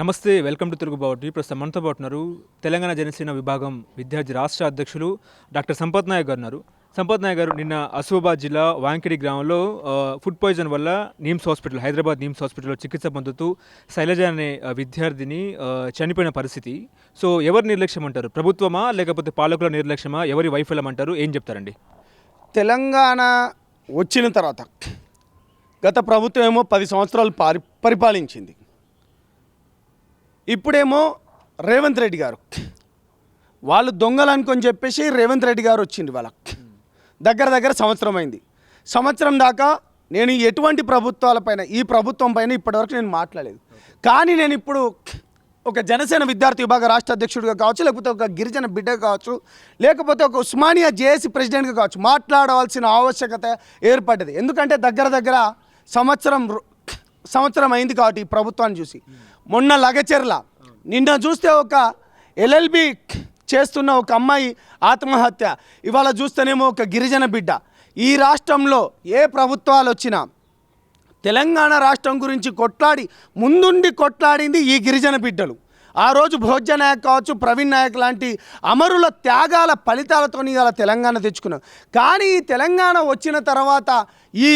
నమస్తే welcome to తిరుగుబాటు ప్రస్తుతం మనతో పాటున్నారు తెలంగాణ జనసేన విభాగం విద్యార్థి రాష్ట్ర అధ్యక్షులు డాక్టర్ సంపత్ నాయక్ గారు ఉన్నారు. సంపత్ నాయక్ గారు నిన్న అసూబాద్ జిల్లా వాంకిడి గ్రామంలో ఫుడ్ పాయిజన్ వల్ల నిమ్స్ హాస్పిటల్ హైదరాబాద్ నిమ్స్ హాస్పిటల్లో చికిత్స పొందుతూ శైలజ అనే విద్యార్థిని చనిపోయిన పరిస్థితి. సో ఎవరు నిర్లక్ష్యం అంటారు? ప్రభుత్వమా లేకపోతే పాలకుల నిర్లక్ష్యమా? ఎవరి వైఫల్యం అంటారు? ఏం చెప్తారండి? తెలంగాణ వచ్చిన తర్వాత గత ప్రభుత్వం ఏమో పది సంవత్సరాలు పారి పరిపాలించింది. ఇప్పుడేమో రేవంత్ రెడ్డి గారు. వాళ్ళు దొంగలు అనుకొని చెప్పేసి రేవంత్ రెడ్డి గారు వచ్చింది వాళ్ళకి దగ్గర దగ్గర సంవత్సరం అయింది. సంవత్సరం దాకా నేను ఎటువంటి ప్రభుత్వాలపైన ఈ ప్రభుత్వం పైన ఇప్పటివరకు నేను మాట్లాడలేదు. కానీ నేను ఇప్పుడు ఒక జనసేన విద్యార్థి విభాగ రాష్ట్ర అధ్యక్షుడిగా కావచ్చు లేకపోతే ఒక గిరిజన బిడ్డ కావచ్చు లేకపోతే ఒక ఉస్మానియా జేఏసీ ప్రెసిడెంట్గా కావచ్చు మాట్లాడవలసిన ఆవశ్యకత ఏర్పడ్డది. ఎందుకంటే దగ్గర దగ్గర సంవత్సరం రు- సంవత్సరం అయింది కాబట్టి ఈ ప్రభుత్వాన్ని చూసి. మొన్న లగచెర్ల. నిన్న చూస్తే ఒక ఎల్ఎల్బి చేస్తున్న ఒక అమ్మాయి ఆత్మహత్య. ఇవాళ చూస్తేనేమో ఒక గిరిజన బిడ్డ. ఈ రాష్ట్రంలో ఏ ప్రభుత్వాలు వచ్చినా తెలంగాణ రాష్ట్రం గురించి కొట్లాడి ముందుండి కొట్లాడింది ఈ గిరిజన బిడ్డలు. ఆ రోజు భోజ్య నాయక్ కావచ్చు ప్రవీణ్ నాయక్ లాంటి అమరుల త్యాగాల ఫలితాలతో ఇవాళ తెలంగాణ తెచ్చుకున్నాం. కానీ ఈ తెలంగాణ వచ్చిన తర్వాత ఈ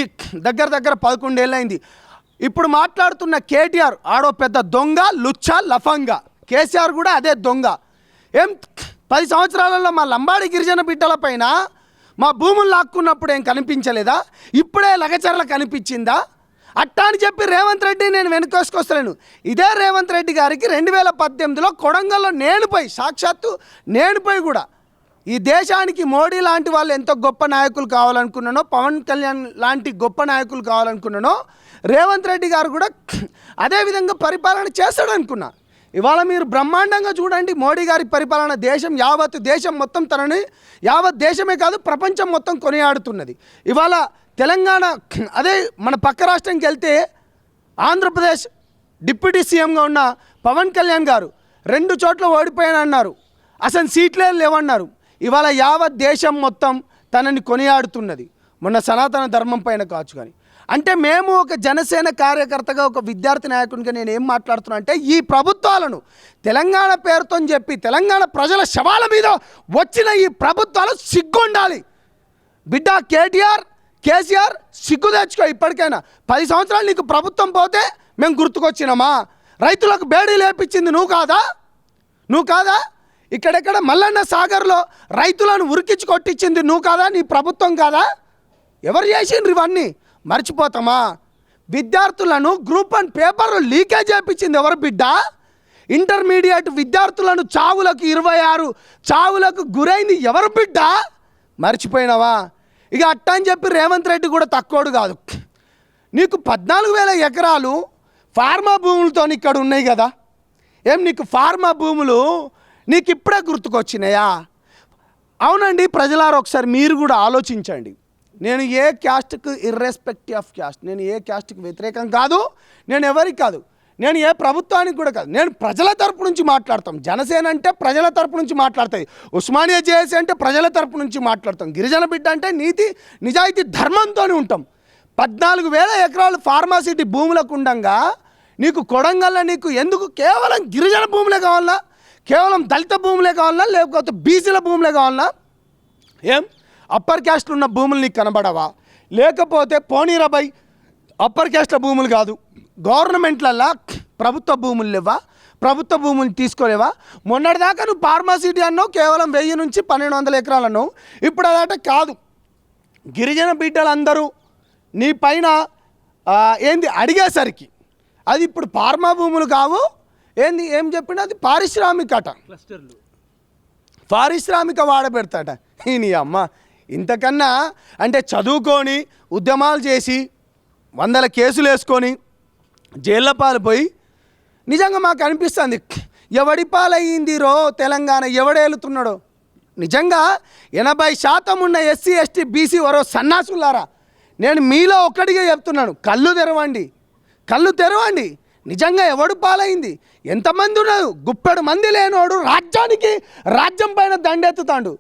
దగ్గర దగ్గర పదకొండేళ్ళైంది ఇప్పుడు మాట్లాడుతున్న కేటీఆర్ ఆడో పెద్ద దొంగ లుచ్చ లఫంగా. కేసీఆర్ కూడా అదే దొంగ. ఏం పది సంవత్సరాలలో మా లంబాడి గిరిజన బిడ్డల పైన మా భూములు లాక్కున్నప్పుడు ఏం కనిపించలేదా? ఇప్పుడే లగచర్ల కనిపించిందా? అట్టా అని చెప్పి రేవంత్ రెడ్డి నేను వెనుకోసుకొస్తలేను. ఇదే రేవంత్ రెడ్డి గారికి రెండు వేల పద్దెనిమిదిలో కొడంగల్లో నేను పోయి సాక్షాత్తు నేను పోయి కూడా ఈ దేశానికి మోడీ లాంటి వాళ్ళు ఎంతో గొప్ప నాయకులు కావాలనుకున్నానో పవన్ కళ్యాణ్ లాంటి గొప్ప నాయకులు కావాలనుకున్నానో రేవంత్ రెడ్డి గారు కూడా అదే విధంగా పరిపాలన చేస్తాడు అనుకున్నా. ఇవాళ మీరు బ్రహ్మాండంగా చూడండి మోడీ గారి పరిపాలన దేశం యావత్ దేశం మొత్తం తనని యావత్ దేశమే కాదు ప్రపంచం మొత్తం కొనియాడుతున్నది. ఇవాళ తెలంగాణ అదే మన పక్క రాష్ట్రంకి వెళ్తే ఆంధ్రప్రదేశ్ డిప్యూటీ సీఎంగా ఉన్న పవన్ కళ్యాణ్ గారు రెండు చోట్ల ఓడిపోయానన్నారు. అసలు సీట్లే లేవన్నారు. ఇవాళ యావత్ దేశం మొత్తం తనని కొనియాడుతున్నది. మొన్న సనాతన ధర్మం పైన కావచ్చు కానీ. అంటే మేము ఒక జనసేన కార్యకర్తగా ఒక విద్యార్థి నాయకునిగా నేను ఏం మాట్లాడుతున్నా అంటే ఈ ప్రభుత్వాలను తెలంగాణ పేరుతో చెప్పి తెలంగాణ ప్రజల శవాల మీద వచ్చిన ఈ ప్రభుత్వాలు సిగ్గుండాలి. బిడ్డ కేటీఆర్ కేసీఆర్ సిగ్గు తెచ్చుకో ఇప్పటికైనా. పది సంవత్సరాలు నీకు ప్రభుత్వం పోతే మేము గుర్తుకొచ్చినామా? రైతులకు బేడీ లేపించింది నువ్వు కాదా? నువ్వు కాదా? ఇక్కడెక్కడ మల్లన్న సాగర్లో రైతులను ఉరికించి కొట్టించింది నువ్వు కాదా? నీ ప్రభుత్వం కాదా? ఎవరు చేసిండ్రు ఇవన్నీ? మర్చిపోతామా? విద్యార్థులను గ్రూప్ అండ్ పేపర్ లీకేజ్ చేయించింది ఎవరు బిడ్డ? ఇంటర్మీడియట్ విద్యార్థులను చావులకు ఇరవై ఆరు చావులకు గురైంది ఎవరు బిడ్డ? మర్చిపోయినావా? ఇక అట్ట అని చెప్పి రేవంత్ రెడ్డి కూడా తక్కువడు కాదు. నీకు పద్నాలుగు వేల ఎకరాలు ఫార్మా భూములతో ఇక్కడ ఉన్నాయి కదా. ఏం నీకు ఫార్మా భూములు నీకు ఇప్పుడే గుర్తుకొచ్చినాయా? అవునండి ప్రజలారు ఒకసారి మీరు కూడా ఆలోచించండి. నేను ఏ క్యాస్ట్కు ఇర్రెస్పెక్టివ్ ఆఫ్ క్యాస్ట్ నేను ఏ క్యాస్ట్కి వ్యతిరేకం కాదు నేను ఎవరికి కాదు నేను ఏ ప్రభుత్వానికి కూడా కాదు నేను ప్రజల తరపు నుంచి మాట్లాడతాం. జనసేన అంటే ప్రజల తరపు నుంచి మాట్లాడుతుంది ఉస్మానియా జేఏసీ అంటే ప్రజల తరపు నుంచి మాట్లాడతాం. గిరిజన బిడ్డ అంటే నీతి నిజాయితీ ధర్మంతోనే ఉంటాం. పద్నాలుగు వేల ఎకరాలు ఫార్మాసిటీ భూములకు ఉండంగా నీకు కొడంగల్లో నీకు ఎందుకు కేవలం గిరిజన భూములే కావాలా? కేవలం దళిత భూములే కావాలా? లేకపోతే బీసీల భూములే కావాలా? ఏం? అప్పర్ క్యాస్ట్లు ఉన్న భూములు నీకు కనబడవా? లేకపోతే పోనీరాబాయ్ అప్పర్ క్యాస్ట్ల భూములు కాదు. గవర్నమెంట్లల్లా ప్రభుత్వ భూములు లేవా? ప్రభుత్వ భూములు తీసుకోలేవా? మొన్నటిదాకా నువ్వు ఫార్మాసిటీ అన్నావు కేవలం వెయ్యి నుంచి పన్నెండు వందల ఎకరాలు అన్నావు. ఇప్పుడు అదట కాదు. గిరిజన బిడ్డలందరూ నీ పైన ఏంది అడిగేసరికి అది ఇప్పుడు ఫార్మా భూములు కావు. ఏంది ఏం చెప్పినా అది పారిశ్రామికట. క్లస్టర్లు. పారిశ్రామిక వాడబెడతాట ఈ నీ అమ్మ ఇంతకన్నా అంటే చదువుకొని ఉద్యమాలు చేసి వందల కేసులు వేసుకొని జైళ్ళ పాలిపోయి నిజంగా మాకు అనిపిస్తుంది ఎవడి పాలయ్యింది రో తెలంగాణ ఎవడేలుతున్నాడో. నిజంగా ఎనభై శాతం ఉన్న ఎస్సీ ఎస్టీ బీసీ వరో సన్నాసులారా. నేను మీలో ఒక్కడిగా చెప్తున్నాను కళ్ళు తెరవండి. కళ్ళు తెరవండి. నిజంగా ఎవడు పాలైంది ఎంతమంది ఉన్నారు? గుప్పెడు మంది లేనోడు రాజ్యానికి రాజ్యం పైన దండెత్తుతాడు.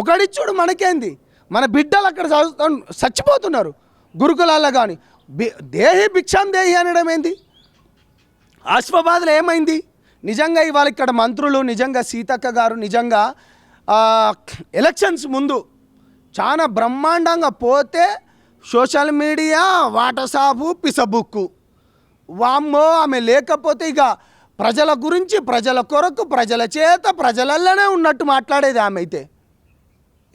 ఒకడిచ్చుడు మనకేంది? మన బిడ్డలు అక్కడ చదువుతాను చచ్చిపోతున్నారు. గురుకులాల్లో కానీ దేహి భిక్షాం దేహి అనడం ఏంది? ఆసిఫాబాద్లో ఏమైంది? నిజంగా ఇవాళ ఇక్కడ మంత్రులు నిజంగా సీతక్క గారు నిజంగా ఎలక్షన్స్ ముందు చాలా బ్రహ్మాండంగా పోతే సోషల్ మీడియా వాటసాపు పిసబుక్కు. వామ్మో ఆమె లేకపోతే ఇక ప్రజల గురించి ప్రజల కొరకు ప్రజల చేత ప్రజలల్లోనే ఉన్నట్టు మాట్లాడేది ఆమె అయితే.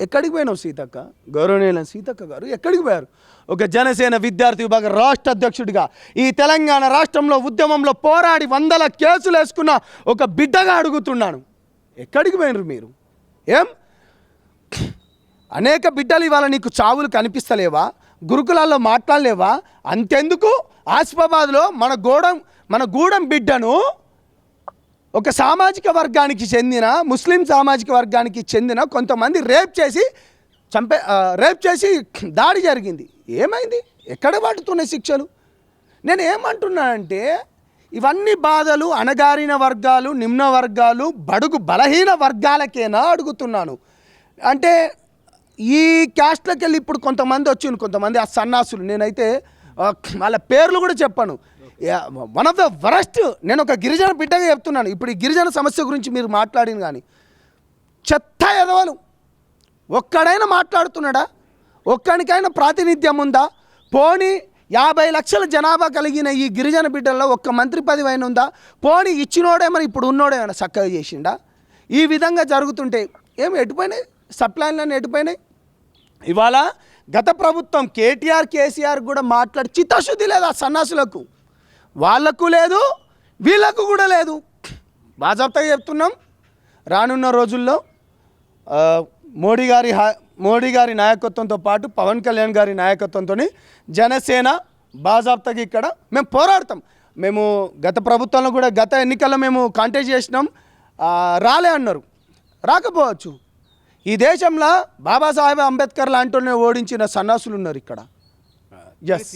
ఎక్కడికి పోయినావు సీతక్క? గౌరవనీయుల సీతక్క గారు ఎక్కడికి పోయారు? ఒక జనసేన విద్యార్థి విభాగ రాష్ట్ర అధ్యక్షుడిగా ఈ తెలంగాణ రాష్ట్రంలో ఉద్యమంలో పోరాడి వందల కేసులు వేసుకున్న ఒక బిడ్డగా అడుగుతున్నాను. ఎక్కడికి పోయినరు మీరు? ఏం? అనేక బిడ్డలు ఇవాళ నీకు చావులు కనిపిస్తలేవా? గురుకులాల్లో మాట్లాడలేవా? అంతెందుకు? ఆసిఫాబాద్లో మన గూడెం మన గూడెం బిడ్డను ఒక సామాజిక వర్గానికి చెందిన ముస్లిం సామాజిక వర్గానికి చెందిన కొంతమంది రేప్ చేసి చంపే రేప్ చేసి దాడి జరిగింది. ఏమైంది? ఎక్కడ పడుతున్నాయి శిక్షలు? నేను ఏమంటున్నానంటే ఇవన్నీ బాధలు అణగారిన వర్గాలు నిమ్న వర్గాలు బడుగు బలహీన వర్గాలకేనా అడుగుతున్నాను. అంటే ఈ క్యాస్ట్లోకి వెళ్ళి ఇప్పుడు కొంతమంది వచ్చింది కొంతమంది ఆ సన్నాసులు. నేనైతే వాళ్ళ పేర్లు కూడా చెప్పాను. వన్ ఆఫ్ ద వరస్ట్ నేను ఒక గిరిజన బిడ్డగా చెప్తున్నాను. ఇప్పుడు ఈ గిరిజన సమస్య గురించి మీరు మాట్లాడింది కానీ చెత్త ఎదవలు. ఒక్కడైనా మాట్లాడుతున్నాడా? ఒక్కడికైనా ప్రాతినిధ్యం ఉందా? పోనీ యాభై లక్షల జనాభా కలిగిన ఈ గిరిజన బిడ్డల్లో ఒక్క మంత్రి పదవి అయిన ఉందా? పోనీ ఇచ్చినోడేమని ఇప్పుడు ఉన్నోడేమైనా చక్కగా చేసిండా? ఈ విధంగా జరుగుతుంటే ఏమి ఎటుపోయినాయి? సప్లైన్లన్నీ ఎటుపోయినాయి? ఇవాళ గత ప్రభుత్వం కేటీఆర్ కేసీఆర్ కూడా మాట్లాడి చిత్తశుద్ధి లేదా సన్నాసులకు. వాళ్ళకు లేదు వీళ్ళకు కూడా లేదు. బాజాబ్తాగా చెప్తున్నాం. రానున్న రోజుల్లో మోడీ గారి హా- మోడీ గారి నాయకత్వంతో పాటు పవన్ కళ్యాణ్ గారి నాయకత్వంతో జనసేన బాజాబ్తాగా ఇక్కడ మేము పోరాడతాం. మేము గత ప్రభుత్వంలో కూడా గత ఎన్నికల్లో మేము కాంటెస్ట్ చేసినాం. రాలే అన్నారు. రాకపోవచ్చు. ఈ దేశంలో బాబాసాహెబ్ అంబేద్కర్ లాంటి ఓడించిన సన్నాసులు ఉన్నారు ఇక్కడ. ఎస్